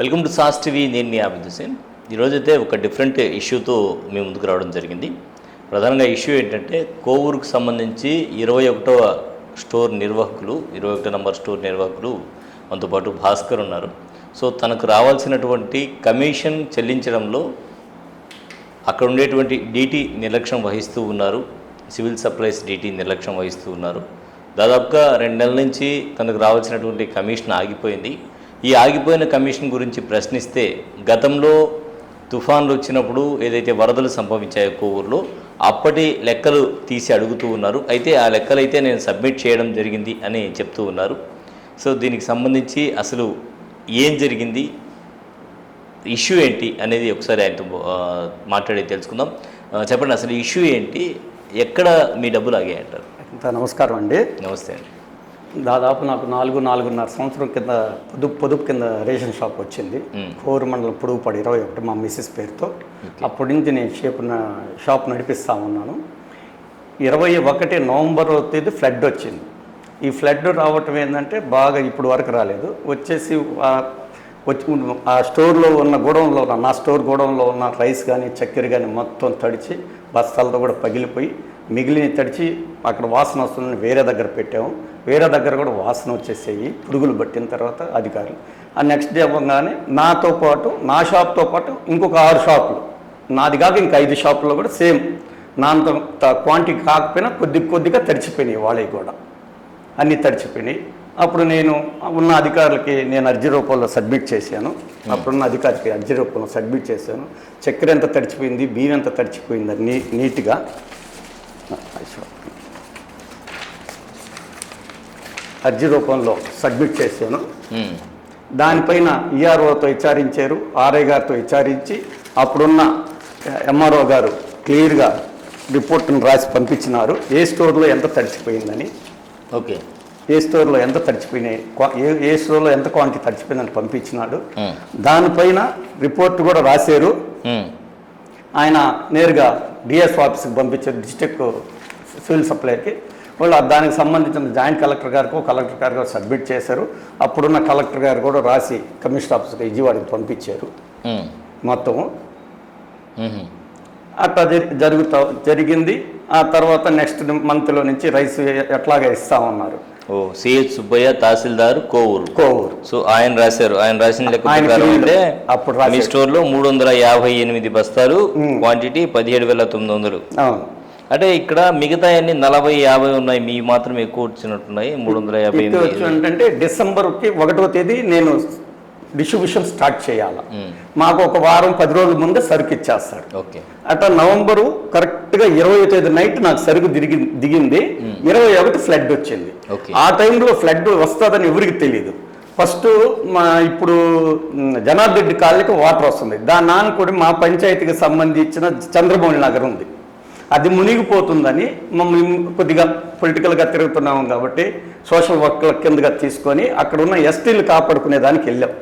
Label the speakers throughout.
Speaker 1: Welcome to sauce TV నేను మీ ఆబిద్ హుసేన్ ఈరోజైతే ఒక డిఫరెంట్ ఇష్యూతో మేము ముందుకు రావడం జరిగింది. ప్రధానంగా ఇష్యూ ఏంటంటే కోవూరుకు సంబంధించి ఇరవై ఒకటవ స్టోర్ నిర్వాహకులు ఇరవై ఒకటో నంబర్ స్టోర్ నిర్వాహకులు మనతో పాటు భాస్కర్ ఉన్నారు. సో తనకు రావాల్సినటువంటి కమిషన్ చెల్లించడంలో అక్కడ ఉండేటువంటి డీటీ నిర్లక్ష్యం వహిస్తూ ఉన్నారు. సివిల్ సప్లైస్ డీటీ నిర్లక్ష్యం వహిస్తూ ఉన్నారు. దాదాపుగా రెండు నెలల నుంచి తనకు రావాల్సినటువంటి కమిషన్ ఆగిపోయింది. ఈ ఆగిపోయిన కమిషన్ గురించి ప్రశ్నిస్తే గతంలో తుఫాన్లు వచ్చినప్పుడు ఏదైతే వరదలు సంభవించాయో కోవూరులో అప్పటి లెక్కలు తీసి అడుగుతూ ఉన్నారు. అయితే ఆ లెక్కలు అయితే నేను సబ్మిట్ చేయడం జరిగింది అని చెప్తూ ఉన్నారు. సో దీనికి సంబంధించి అసలు ఏం జరిగింది ఇష్యూ ఏంటి అనేది ఒకసారి ఆయనతో మాట్లాడి తెలుసుకుందాం. చెప్పండి అసలు ఇష్యూ ఏంటి ఎక్కడ మీ డబ్బులు ఆగాయంటారు?
Speaker 2: నమస్కారం అండి.
Speaker 1: నమస్తే అండి.
Speaker 2: దాదాపు నాకు నాలుగు నాలుగున్నర సంవత్సరం కింద పొదుపు పొదుపు కింద రేషన్ షాప్ వచ్చింది. కోరు మండలం పొడుగుపడి ఇరవై ఒకటి మా మిస్సెస్ పేరుతో. అప్పటి నుంచి నేను షేప్ షాప్ నడిపిస్తా ఉన్నాను. ఇరవై ఒకటి నవంబర్ తేదీ ఫ్లడ్ వచ్చింది. ఈ ఫ్లడ్ రావటం ఏంటంటే బాగా ఇప్పుడు వరకు రాలేదు. వచ్చేసి ఆ- వచ్చి ఆ స్టోర్లో ఉన్న ఉన్న నా స్టోర్ గోడౌన్లో ఉన్న రైస్ కానీ చక్కెర కానీ మొత్తం తడిచి బస్తాలతో కూడా పగిలిపోయి మిగిలిన తడిచి అక్కడ వాసన వస్తుందని వేరే దగ్గర పెట్టాము. వేరే దగ్గర కూడా వాసన వచ్చేసేయి పురుగులు పట్టిన తర్వాత అధికారులు. ఆ నెక్స్ట్ డే అవ్వగానే నాతో పాటు నా షాప్తో పాటు ఇంకొక ఆరు షాపులు నాది కాక ఇంక ఐదు షాపుల్లో కూడా సేమ్ నాంత క్వాంటిటీ కాకపోయినా కొద్ది కొద్దిగా తడిచిపోయినాయి వాళ్ళవి కూడా. అన్నీ తడిచిపోయినాయి. అప్పుడు నేను ఉన్న అధికారులకి నేను అర్జీ రూపంలో సబ్మిట్ చేశాను. అప్పుడున్న అధికారికి అర్జీ రూపంలో సబ్మిట్ చేశాను. చక్కెర ఎంత తడిచిపోయింది బియ్యం ఎంత తడిచిపోయింది నీ నీట్గా అర్జీ రూపంలో సబ్మిట్ చేశాను. దానిపైన ఈఆర్ఓతో విచారించారు ఆర్ఐ గారితో విచారించి అప్పుడున్న ఎంఆర్ఓ గారు క్లియర్గా రిపోర్ట్ను రాసి పంపించినారు ఏ స్టోర్లో ఎంత తడిచిపోయిందని
Speaker 1: ఓకే
Speaker 2: ఏ స్టోర్లో ఎంత తడిచిపోయినాయి ఏ ఏ స్టోర్లో ఎంత క్వాంటిటీ తడిచిపోయిందని పంపించినాడు. దానిపైన రిపోర్ట్ కూడా రాశారు. ఆయన నేరుగా డిఎస్ ఆఫీస్కి పంపించారు డిస్టిక్ సివిల్ సప్లైకి వాళ్ళు దానికి సంబంధించిన జాయింట్ కలెక్టర్ గారికి కలెక్టర్ గారు సబ్మిట్ చేశారు. అప్పుడున్న కలెక్టర్ గారు కూడా రాసి కమిషనర్ ఆఫీస్కి విజయవాడకి పంపించారు. మొత్తము. అట్లా జరి- జరుగుతా జరిగింది. ఆ తర్వాత నెక్స్ట్ మంత్లో నుంచి రైస్ ఎట్లాగా ఇస్తా ఉన్నారు
Speaker 1: ఓ సిహెచ్ సుబ్బయ్య తహసీల్దార్ కోవూరు.
Speaker 2: కోవూరు.
Speaker 1: సో ఆయన రాశారు. ఆయన రాసిన లెక్క ప్రకారం అంటే
Speaker 2: అప్పుడు
Speaker 1: మీ
Speaker 2: రాశారు.
Speaker 1: స్టోర్లో మూడు వందల యాభై ఎనిమిది బస్తాలు క్వాంటిటీ పదిహేడు వేల తొమ్మిది వందలు. అంటే ఇక్కడ మిగతా అన్ని నలభై యాభై ఉన్నాయి. మీ మాత్రం ఎక్కువ వచ్చినట్టున్నాయి మూడు వందల యాభై
Speaker 2: ఏంటంటే డిసెంబర్కి ఒకటో తేదీ నేను డిస్ట్రిబ్యూషన్ స్టార్ట్ చేయాలి. మాకు ఒక వారం పది రోజుల ముందే సరుకు ఇచ్చేస్తాడు.
Speaker 1: ఓకే.
Speaker 2: అట్లా నవంబరు కరెక్ట్గా ఇరవై తేదీ నైట్ నాకు సరుకు దిగి దిగింది. ఇరవై ఒకటి ఫ్లడ్ వచ్చింది. ఆ టైంలో ఫ్లడ్ వస్తుందని ఎవరికి తెలియదు ఫస్ట్ మా ఇప్పుడు మ్, జనార్దన్ రెడ్డి కాలనీకి వాటర్ వస్తుంది. దాని నాన్న కూడా మా పంచాయతీకి సంబంధించిన చంద్రమౌళి నగర్ ఉంది. అది మునిగిపోతుందని మమ్మల్ని కొద్దిగా పొలిటికల్గా తిరుగుతున్నాం కాబట్టి సోషల్ వర్క్ల కిందగా తీసుకొని అక్కడ ఉన్న ఎస్టీలు కాపాడుకునే దానికి వెళ్ళాం.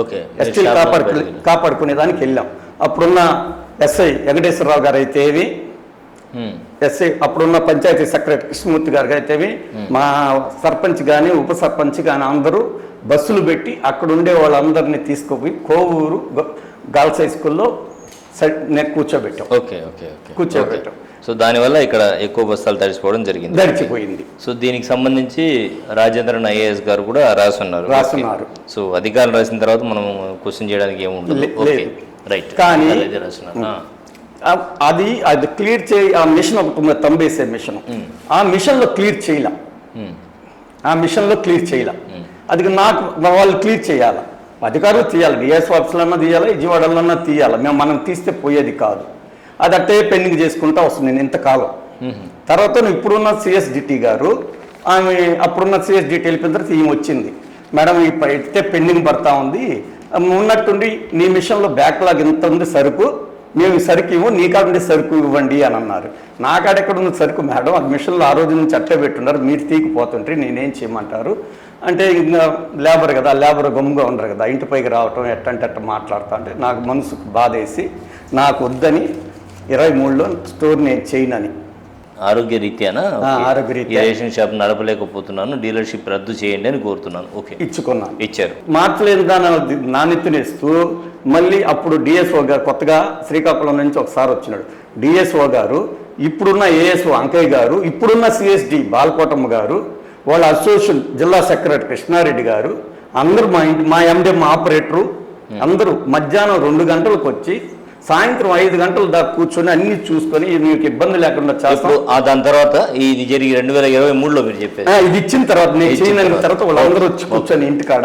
Speaker 1: ఓకే.
Speaker 2: ఎస్టీలు కాపాడుకు కాపాడుకునే దానికి వెళ్ళాం. అప్పుడున్న ఎస్ఐ వెంకటేశ్వరరావు గారు అయితేవి ఎస్ఐ అప్పుడున్న పంచాయతీ సెక్రటరీ కృష్ణమూర్తి గారు అయితేవి మా సర్పంచ్ కానీ ఉప సర్పంచ్ కానీ అందరూ బస్సులు పెట్టి అక్కడ ఉండే వాళ్ళందరినీ తీసుకుపోయి కోవూరు గర్ల్స్ హై స్కూల్లో నేను కూర్చోబెట్టాం.
Speaker 1: Okay okay okay.
Speaker 2: కూర్చోబెట్టాం.
Speaker 1: సో దానివల్ల ఇక్కడ ఎక్కువ బస్తాలు తడిసిపోవడం జరిగింది.
Speaker 2: దడిచిపోయింది
Speaker 1: సో దీనికి సంబంధించి రాజేంద్రన్ ఐఏఎస్ గారు కూడా రాసున్నారు.
Speaker 2: రాసున్నారు.
Speaker 1: సో అధికారులు రాసిన తర్వాత మనం క్వశ్చన్ చేయడానికి
Speaker 2: లేదు.
Speaker 1: రైట్.
Speaker 2: కానీ-.
Speaker 1: ఆ-
Speaker 2: అది అది క్లియర్ చేయి ఆ మిషన్ ఒకటి ఉంది, తంబేసే మిషన్ ఆ మిషన్లో క్లియర్ చేయలే. ఆ మిషన్లో క్లియర్ చేయలే. అది నాకు వాళ్ళు క్లియర్ చేయాలి? అధికారులు తీయాలి డిఎస్ ఆఫీసులన్నా తీయాలి విజయవాడలన్నా తీయాలి? మేము మనం తీస్తే పోయేది కాదు. అది అట్టే పెండింగ్ చేసుకుంటా వస్తుంది నేను ఇంతకాలం. తర్వాత ఇప్పుడున్న సిఎస్డిటి గారు ఆమె అప్పుడున్న సిఎస్డిటి వెళ్ళిపోయిన తర్వాత ఈమె వచ్చింది. మేడం అయితే పెండింగ్ పడతా ఉంది. ఉన్నట్టుండి నీ మిషన్లో బ్యాక్లాగ్ ఇంత ఉంది సరుకు? మేము ఈ సరుకు ఇవ్వు నీ కాడ సరుకు ఇవ్వండి అని అన్నారు. నా కాడ ఎక్కడ సరుకు మేడం అది మిషన్లో ఆ రోజు నుంచి అట్లే పెట్టున్నారు మీరు తీగిపోతుంటే నేనేం చేయమంటారు? అంటే ఇంకా లేబర్ కదా లేబర్ గమ్ముగా ఉండరు కదా ఇంటి పైకి రావటం ఎట్టంటే అట్ట మాట్లాడుతా అంటే నాకు మనసుకు బాధేసి నాకు వద్దని ఇరవై మూడులో స్టోర్ నేను చేయనని
Speaker 1: ఆరోగ్య రీత్యానా
Speaker 2: ఆరోగ్య రీత్యా
Speaker 1: రేషన్ షాప్ నడపలేకపోతున్నాను డీలర్షిప్ రద్దు చేయండి అని కోరుతున్నాను. ఓకే.
Speaker 2: ఇచ్చుకున్నాను.
Speaker 1: ఇచ్చారు.
Speaker 2: మార్చలేని దాని నాణ్యతనిస్తూ మళ్ళీ అప్పుడు డిఎస్ఓ గారు కొత్తగా శ్రీకాకుళం నుంచి ఒకసారి వచ్చినాడు. డిఎస్ఓ గారు ఇప్పుడున్న ఏఎస్ఓ అంకయ్య గారు ఇప్పుడున్న సిఎస్డి బాలకోటమ్మ గారు వాళ్ళ అసోసియేషన్ జిల్లా సెక్రటరీ కృష్ణారెడ్డి గారు అందరూ మా ఇంటి మా ఎండిఎం ఆపరేటరు అందరూ మధ్యాహ్నం రెండు గంటలకు వచ్చి సాయంత్రం ఐదు గంటల దాకా కూర్చొని అన్ని చూసుకొని మీకు ఇబ్బంది లేకుండా చేస్తాం.
Speaker 1: దాని తర్వాత ఇది జరిగి రెండు వేల ఇరవై మూడులో మీరు చెప్పేది.
Speaker 2: ఆ, ఇది ఇచ్చిన తర్వాత నేను
Speaker 1: తర్వాత.
Speaker 2: వాళ్ళందరూ వచ్చి కూర్చొని ఇంటికాడ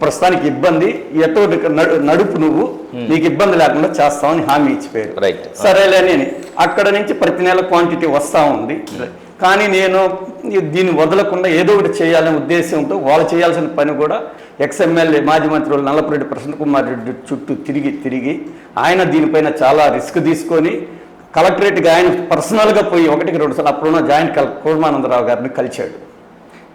Speaker 2: ప్రస్తుతానికి ఇబ్బంది ఎటో నడు- నడుపు నువ్వు నీకు ఇబ్బంది లేకుండా చేస్తామని హామీ ఇచ్చిపోయారు.
Speaker 1: రైట్
Speaker 2: సరేలే అని అక్కడ నుంచి ప్రతి నెల క్వాంటిటీ వస్తూ ఉంది. కానీ నేను దీన్ని వదలకుండా ఏదో ఒకటి చేయాలనే ఉద్దేశంతో వాళ్ళు చేయాల్సిన పని కూడా ఎక్స్ఎమ్మెల్యే మాజీ మంత్రులు నల్లపురెడ్డి ప్రసన్న కుమార్ రెడ్డి చుట్టూ తిరిగి తిరిగి ఆయన దీనిపైన చాలా రిస్క్ తీసుకొని కలెక్టరేట్కి ఆయన పర్సనల్గా పోయి ఒకటికి రెండు సార్లు అప్పుడున్న జాయింట్ కలెక్టర్ కూర్మానందరావు గారిని కలిశాడు.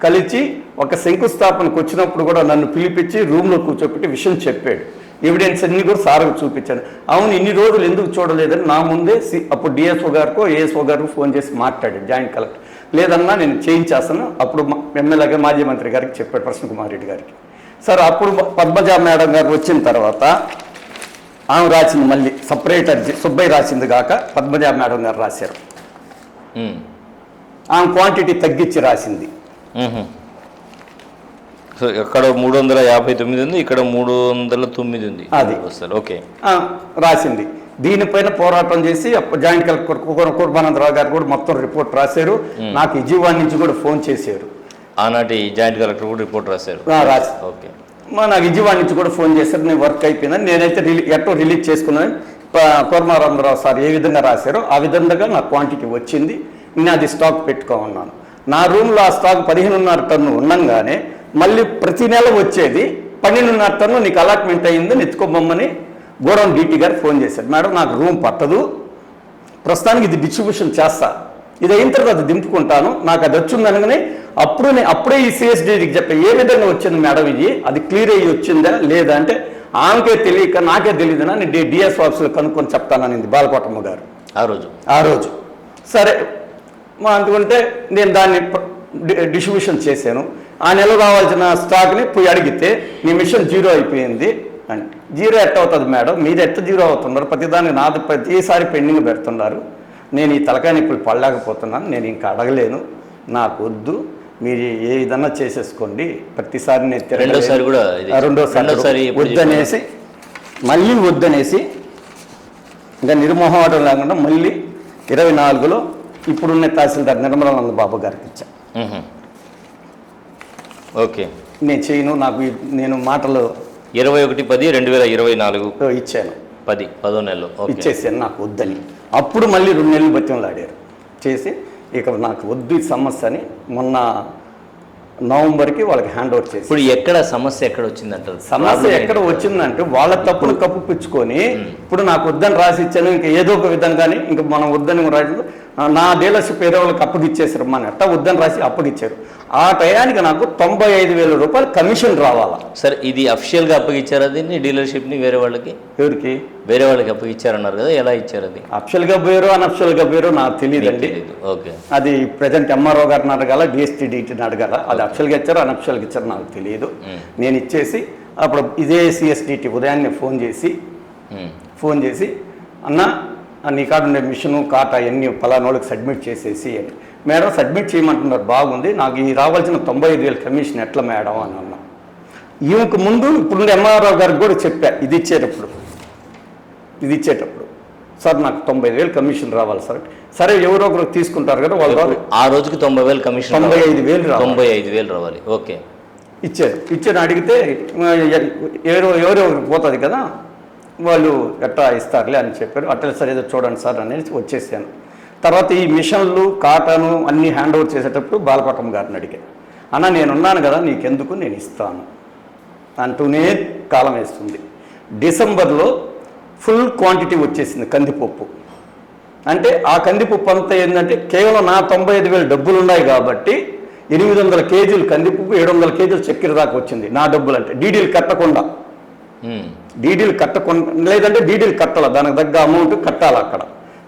Speaker 2: కలిసి ఒక శంకుస్థాపనకు వచ్చినప్పుడు కూడా నన్ను పిలిపించి రూమ్లో కూర్చోపెట్టి విషయం చెప్పాడు. ఎవిడెన్స్ అన్ని కూడా సార్కు చూపించాను. అవును ఇన్ని రోజులు ఎందుకు చూడలేదని నా ముందే సి అప్పుడు డిఎస్ఓ గారికో ఏఎస్ఓ గారికి ఫోన్ చేసి మాట్లాడాడు జాయింట్ కలెక్టర్. లేదన్నా నేను చేయించేస్తాను. అప్పుడు మా- ఎమ్మెల్యేగా మాజీ మంత్రి గారికి చెప్పాడు ప్రసన్న కుమార్ రెడ్డి గారికి. సరే అప్పుడు పద్మజ మేడం గారు వచ్చిన తర్వాత ఆమె రాసింది మళ్ళీ సపరేట్ అర్జీ సుబ్బయ్య రాసింది కాక పద్మజ మేడం గారు రాశారు. ఆమె క్వాంటిటీ తగ్గించి రాసింది.
Speaker 1: సో ఎక్కడ మూడు వందల యాభై తొమ్మిది ఉంది ఇక్కడ మూడు వందల తొమ్మిది ఉంది.
Speaker 2: అది.
Speaker 1: ఓకే.
Speaker 2: రాసింది. దీనిపైన పోరాటం చేసి అప్పుడు జాయింట్ కలెక్టర్ కుర్- కుర్బానందరావు గారు కూడా మొత్తం రిపోర్ట్ రాశారు. నాకు విజయవాడ నుంచి కూడా ఫోన్ చేశారు.
Speaker 1: ఆనాటి జాయింట్ కలెక్టర్ కూడా రిపోర్ట్ రాశారు. ఓకే.
Speaker 2: మా నాకు విజయవాడ నుంచి కూడా ఫోన్ చేశారు నేను వర్క్ అయిపోయిందని. నేనైతే రిలీ ఎట్టో రిలీజ్ చేసుకున్నాను. కుర్మానందరావు సార్ ఏ విధంగా రాశారో ఆ విధంగా నా క్వాంటిటీ వచ్చింది. నేను అది స్టాక్ పెట్టుకోమన్నాను. నా రూమ్లో ఆ స్టాక్ పదిహేనున్నర టన్ను ఉండంగానే మళ్ళీ ప్రతి నెల వచ్చేది పన్నెండున్నర టన్ను నీకు అలాట్మెంట్ అయ్యింది నెత్తుకోబొమ్మని గోడౌన్ డీటీ గారు ఫోన్ చేశారు. మేడం నాకు రూమ్ పట్టదు. ప్రస్తుతానికి ఇది డిస్ట్రిబ్యూషన్ చేస్తా. ఇది అయిన తర్వాత దింపుకుంటాను. నాకు అది వచ్చింది అనగానే అప్పుడు అప్పుడే ఈ సిఎస్డీకి చెప్పా ఏ విధంగా వచ్చింది మేడం ఇది? అది క్లియర్ అయ్యి వచ్చిందా లేదా అంటే ఆమెకే తెలియక నాకే తెలియదునా నేను డి- డిఎస్ ఆఫీసులో కనుక్కొని చెప్తాననింది బాలకోటమ్మ గారు.
Speaker 1: ఆ రోజు?
Speaker 2: ఆ రోజు. సరే. మా అందుకుంటే నేను దాన్ని డిస్ట్రిబ్యూషన్ చేశాను. ఆ నెల రావాల్సిన స్టాక్ని పోయి అడిగితే నీ మిషన్ జీరో అయిపోయింది అని జీరో ఎట్ట అవుతుంది మేడం? మీరు ఎట్ట జీరో అవుతున్నారు ప్రతిదానికి నాది ప్రతిసారి పెండింగ్ పెడుతున్నారు. నేను ఈ తలకాయని ఇప్పుడు పడలేకపోతున్నాను నేను ఇంకా అడగలేను. నాకు వద్దు మీరు ఏ విధంగా చేసేసుకోండి. ప్రతిసారి నేను.
Speaker 1: రెండోసారి కూడా
Speaker 2: రెండోసారి వద్దనేసి మళ్ళీ వద్దనేసి ఇంకా నిర్మోహమాటం లేకుండా మళ్ళీ ఇరవై నాలుగులో ఇప్పుడున్న తహసీల్దార్ నిర్మలానంద బాబు గారికి ఇచ్చా.
Speaker 1: ఓకే.
Speaker 2: నేను చేయను నాకు నేను మాటలు
Speaker 1: ఇరవై ఒకటి పది రెండు వేల ఇరవై నాలుగు.
Speaker 2: ఇచ్చాను.
Speaker 1: పది పదో నెలలో.
Speaker 2: ఇచ్చేసాను నాకు వద్దని. అప్పుడు మళ్ళీ రెండు నెలలు బతిమలాడారు. చేసి ఇక నాకు వద్దు ఈ సమస్య అని మొన్న నవంబర్కి వాళ్ళకి హ్యాండ్ ఓవర్ చేసి.
Speaker 1: ఇప్పుడు ఎక్కడ సమస్య ఎక్కడ వచ్చిందంటారు?
Speaker 2: సమస్య ఎక్కడ వచ్చిందంటే వాళ్ళ తప్పును కప్పుపించుకొని ఇప్పుడు నాకు వద్దని రాసి ఇచ్చాను ఇంకా ఏదో ఒక విధంగానే ఇంకా మనం వద్దని రాసి నా డీలర్షిప్ వేరే వాళ్ళకి అప్పగిచ్చేసారు మన ఎట్టా వద్దని రాసి అప్పగిచ్చారు ఆ టయానికి నాకు తొంభై ఐదు వేల రూపాయలు కమిషన్ రావాలా.
Speaker 1: సరే ఇది అఫిషియల్గా అప్పగిచ్చారా దీన్ని? డీలర్షిప్ని వేరే వాళ్ళకి?
Speaker 2: ఎవరికి?
Speaker 1: వేరే వాళ్ళకి అప్పగిచ్చారన్నారు కదా ఎలా ఇచ్చారు అది?
Speaker 2: అఫ్షల్గా పోయారో అనఫ్షల్గా పోయారో నాకు తెలియదండి
Speaker 1: ఓకే.
Speaker 2: అది ప్రజెంట్ ఎంఆర్ఓ గారిని అడగాల డిఎస్టీ డీటీని అడగాల? అది అఫ్షల్గా ఇచ్చారో అనఫ్షల్గా ఇచ్చారో నాకు తెలియదు నేను ఇచ్చేసి అప్పుడు ఇదే సిఎస్డిటి ఉదయాన్నే ఫోన్ చేసి. ఫోన్ చేసి అన్న నీ కాడ ఉండే మిషను కాట అవన్నీ పలానోళ్ళకి సబ్మిట్ చేసేసి అని. మేడం సబ్మిట్ చేయమంటున్నారు బాగుంది. నాకు ఈ రావాల్సిన తొంభై ఐదు వేల కమిషన్ ఎట్లా మేడం అని అన్నా. ఈమెకు ముందు ఇప్పుడు ఎంఆర్ఓ గారికి కూడా చెప్పా ఇది ఇచ్చేటప్పుడు. ఇది ఇచ్చేటప్పుడు. సార్ నాకు తొంభై వేలు కమిషన్ రావాలి సార్. సరే ఎవరో ఒకరు తీసుకుంటారు కదా వాళ్ళు.
Speaker 1: ఆ రోజుకి తొంభై వేలు కమిషన్
Speaker 2: తొంభై. ఐదు వేలు రావాలి.
Speaker 1: తొంభై ఐదు వేలు రావాలి. ఓకే.
Speaker 2: ఇచ్చారు. ఇచ్చారు అడిగితే ఎవరో ఎవరో పోతుంది కదా. వాళ్ళు ఎట్లా ఇస్తారులే అని చెప్పారు. అట్లా సరే ఏదో చూడండి సార్ అనేసి వచ్చేసాను. తర్వాత ఈ మిషన్లు కాటను అన్నీ హ్యాండ్ ఓవర్ చేసేటప్పుడు బాలకోటం గారిని అడిగాను అన్న నేనున్నాను కదా నీకెందుకు? నేను ఇస్తాను. అంటూనే కాలం వేస్తుంది. డిసెంబర్లో ఫుల్ క్వాంటిటీ వచ్చేసింది కందిపప్పు. అంటే ఆ కందిపప్పు అంతా ఏంటంటే కేవలం నా తొంభై ఐదు వేల డబ్బులు ఉన్నాయి కాబట్టి ఎనిమిది వందల కేజీలు కందిపప్పు ఏడు వందల కేజీలు చక్కెర దాకా వచ్చింది నా డబ్బులు అంటే డీడీలు కట్టకుండా డీడీలు కట్టకుండా లేదంటే డీడీలు కట్టాలి? దానికి తగ్గ అమౌంట్ కట్టాలి అక్కడ?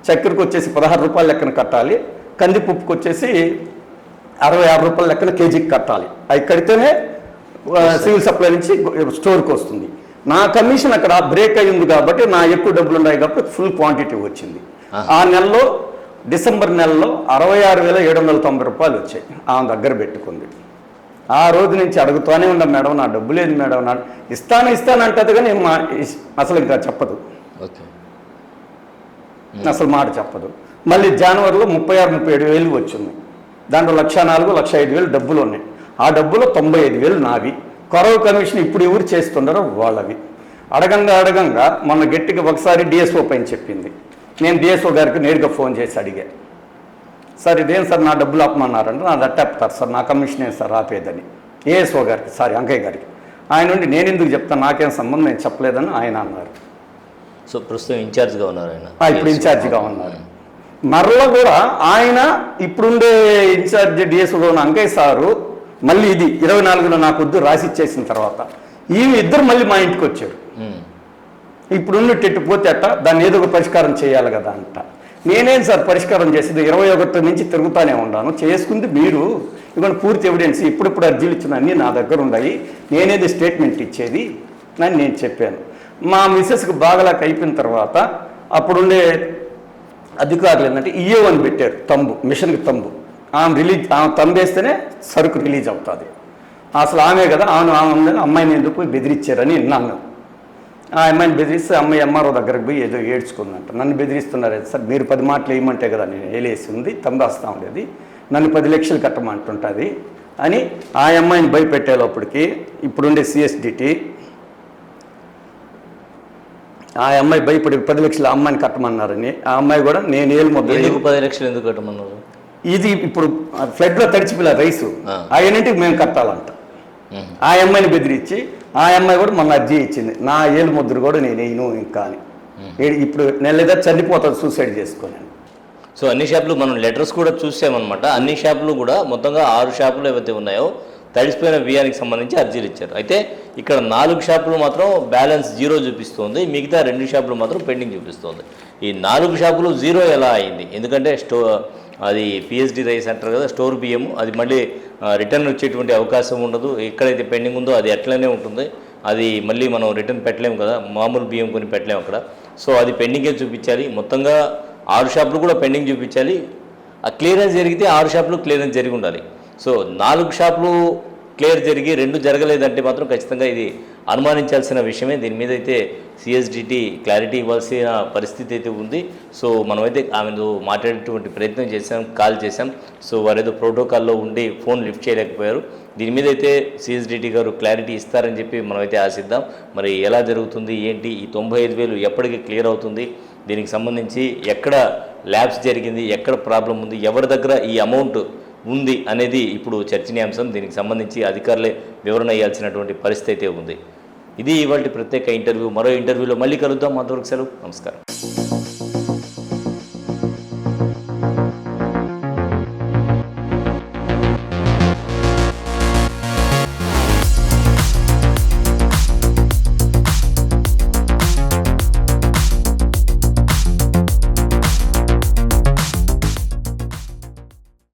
Speaker 2: చక్కెరకు వచ్చేసి పదహారు రూపాయల లెక్కన కట్టాలి. కందిపప్పుకి వచ్చేసి అరవై ఆరు రూపాయల లెక్కన కేజీకి కట్టాలి. అవి కడితేనే సివిల్ సప్లై నుంచి స్టోర్కి వస్తుంది. నా కమిషన్ అక్కడ బ్రేక్ అయ్యింది కాబట్టి నా ఎక్కువ డబ్బులు ఉన్నాయి కాబట్టి ఫుల్ క్వాంటిటీ వచ్చింది. ఆ నెలలో డిసెంబర్ నెలలో అరవై ఆరు వేల ఏడు వందల తొంభై రూపాయలు వచ్చాయి. ఆమె దగ్గర పెట్టుకుంది. ఆ రోజు నుంచి అడుగుతూనే ఉన్నా మేడం నా డబ్బు లేదు మేడం నా ఇస్తాను ఇస్తాను అంటది కానీ మా అసలు ఇంకా చెప్పదు.
Speaker 1: ఓకే.
Speaker 2: అసలు మాట చెప్పదు. మళ్ళీ జనవరిలో ముప్పై ఆరు ముప్పై ఏడు వేలు వచ్చింది. దాంట్లో లక్ష నాలుగు లక్ష ఐదు వేలు డబ్బులు ఉన్నాయి. ఆ డబ్బులో తొంభై ఐదు వేలు నావి. కొరవ కమిషన్ ఇప్పుడు ఎవరు చేస్తున్నారో వాళ్ళవి. అడగంగా అడగంగా మొన్న గట్టిగా ఒకసారి డిఎస్ఓ పైన చెప్పింది. నేను డిఎస్ఓ గారికి నేరుగా ఫోన్ చేసి అడిగా. సార్ ఇదేం సార్ నా డబ్బులు ఆపమన్నారంటే నా దట్ట ఆపుతారు సార్ నా కమిషన్ ఏం సార్ ఆపేదని. ఏఎస్ఓ గారికి సారీ అంకయ్య గారికి. ఆయన నుండి నేను ఎందుకు చెప్తాను నాకేం సంబంధం నేను చెప్పలేదని ఆయన అన్నారు.
Speaker 1: సో ప్రస్తుతం ఇన్ఛార్జ్గా ఉన్నారు ఆయన.
Speaker 2: ఇప్పుడు ఇన్ఛార్జిగా ఉన్నారు. మరలా కూడా ఆయన ఇప్పుడుండే ఇన్ఛార్జ్ డిఎస్ఓ ఉన్న అంకయ్య సారు మళ్ళీ ఇది ఇరవై నాలుగున నాకు వద్దు రాసి ఇచ్చేసిన తర్వాత. ఈమె ఇద్దరు మళ్ళీ మా ఇంటికి వచ్చారు.
Speaker 1: మ్మ్.
Speaker 2: ఇప్పుడున్న టెట్టు పోతే అట్ట దాన్ని ఏదో ఒక పరిష్కారం చేయాలి కదా అంట. నేనేం సార్ పరిష్కారం చేసేది? ఇరవై ఒకటి నుంచి తిరుగుతానే ఉన్నాను. చేసుకుంది మీరు. ఇవన్న పూర్తి ఎవిడెన్స్. ఇప్పుడిప్పుడు అర్జీలు ఇచ్చిన అన్నీ నా దగ్గర ఉన్నాయి. నేనేది స్టేట్మెంట్ ఇచ్చేది. అని నేను చెప్పాను. మా మిస్సెస్కి బాగలాక అయిపోయిన తర్వాత అప్పుడుండే అధికారులు ఏంటంటే ఈఏ అని పెట్టారు. తంబు మిషన్కి తంబు. ఆమె రిలీజ్ ఆమె తంబేస్తేనే సరుకు రిలీజ్ అవుతుంది. అసలు ఆమె కదా ఆమె ఆమె ఉందని అమ్మాయిని ఎందుకు పోయి బెదిరించారని విన్నాను ఆ అమ్మాయిని బెదిరిస్తే అమ్మాయి ఎంఆర్ఓ దగ్గరకు పోయి ఏదో ఏడ్చుకుందంట. నన్ను బెదిరిస్తున్నారు సార్ మీరు పది మాటలు వేయమంటే కదా నేను వేలేసి ఉంది తంబేస్తా ఉండేది. నన్ను పది లక్షలు కట్టమంటుంటుంది అని ఆ అమ్మాయిని భయపెట్టేలోపటికి ఇప్పుడుండే సిఎస్డిటి ఆ అమ్మాయి భయపడి పది లక్షలు ఆ అమ్మాయిని కట్టమన్నారని ఆ అమ్మాయి కూడా నేను ఏలు ముద్ర
Speaker 1: ఎందుకు పది లక్షలు ఎందుకు కట్టమన్నారు?
Speaker 2: ఇది ఇప్పుడు ఫ్లడ్లో తడిచిపోయిన రైసు.
Speaker 1: ఆ.
Speaker 2: ఆయనంటికి మేము కట్టాలంట. ఆ అమ్మాయిని బెదిరించి ఆ అమ్మాయి కూడా మొన్న అర్జీ ఇచ్చింది. నా ఏలు ముద్ర కూడా నేను వేయను ఇంకా అని. ఇప్పుడు నెలదా చనిపోతుంది సూసైడ్ చేసుకొని
Speaker 1: సో అన్ని షాపులు మనం లెటర్స్ కూడా చూసామన్నమాట. అన్ని షాపులు కూడా మొత్తంగా ఆరు షాపులు ఏవైతే ఉన్నాయో తడిసిపోయిన బియ్యానికి సంబంధించి అర్జీలు ఇచ్చారు. అయితే ఇక్కడ నాలుగు షాపులు మాత్రం బ్యాలెన్స్ జీరో చూపిస్తుంది. మిగతా రెండు షాపులు మాత్రం పెండింగ్ చూపిస్తుంది. ఈ నాలుగు షాపులు జీరో ఎలా అయింది? ఎందుకంటే స్టో అది పిహెచ్డి రైస్ అంటారు కదా స్టోర్ బియ్యం అది మళ్ళీ రిటర్న్ వచ్చేటువంటి అవకాశం ఉండదు. ఎక్కడైతే పెండింగ్ ఉందో అది అట్లనే ఉంటుంది. అది మళ్ళీ మనం రిటర్న్ పెట్టలేము కదా మామూలు బియ్యం కొని పెట్టలేము అక్కడ. సో అది పెండింగే చూపించాలి. మొత్తంగా ఆరు షాపులు కూడా పెండింగ్ చూపించాలి. ఆ క్లియరెన్స్ జరిగితే ఆరు షాపులు క్లియరెన్స్ జరిగి ఉండాలి. సో నాలుగు షాపులు క్లియర్ జరిగి రెండు జరగలేదంటే మాత్రం ఖచ్చితంగా ఇది అనుమానించాల్సిన విషయమే. దీని మీద అయితే సిఎస్డిటి క్లారిటీ ఇవ్వాల్సిన పరిస్థితి అయితే ఉంది. సో మనమైతే ఆమెను మాట్లాడేటువంటి ప్రయత్నం చేశాం కాల్ చేశాం. సో వారేదో ప్రోటోకాల్లో ఉండి ఫోన్ లిఫ్ట్ చేయలేకపోయారు. దీని మీద అయితే సిఎస్డిటి గారు క్లారిటీ ఇస్తారని చెప్పి మనమైతే ఆశిద్దాం. మరి ఎలా జరుగుతుంది ఏంటి ఈ తొంభై ఐదు వేలు ఎప్పటికి క్లియర్ అవుతుంది? దీనికి సంబంధించి ఎక్కడ ల్యాబ్స్ జరిగింది ఎక్కడ ప్రాబ్లం ఉంది ఎవరి దగ్గర ఈ అమౌంట్ ఉంది అనేది ఇప్పుడు చర్చనీయాంశం. దీనికి సంబంధించి అధికారులే వివరణ ఇవ్వాల్సినటువంటి పరిస్థితి అయితే ఉంది. ఇది ఇవాళ ప్రత్యేక ఇంటర్వ్యూ. మరో ఇంటర్వ్యూలో మళ్ళీ కలుద్దాం. అంతవరకు సెలవు. నమస్కారం.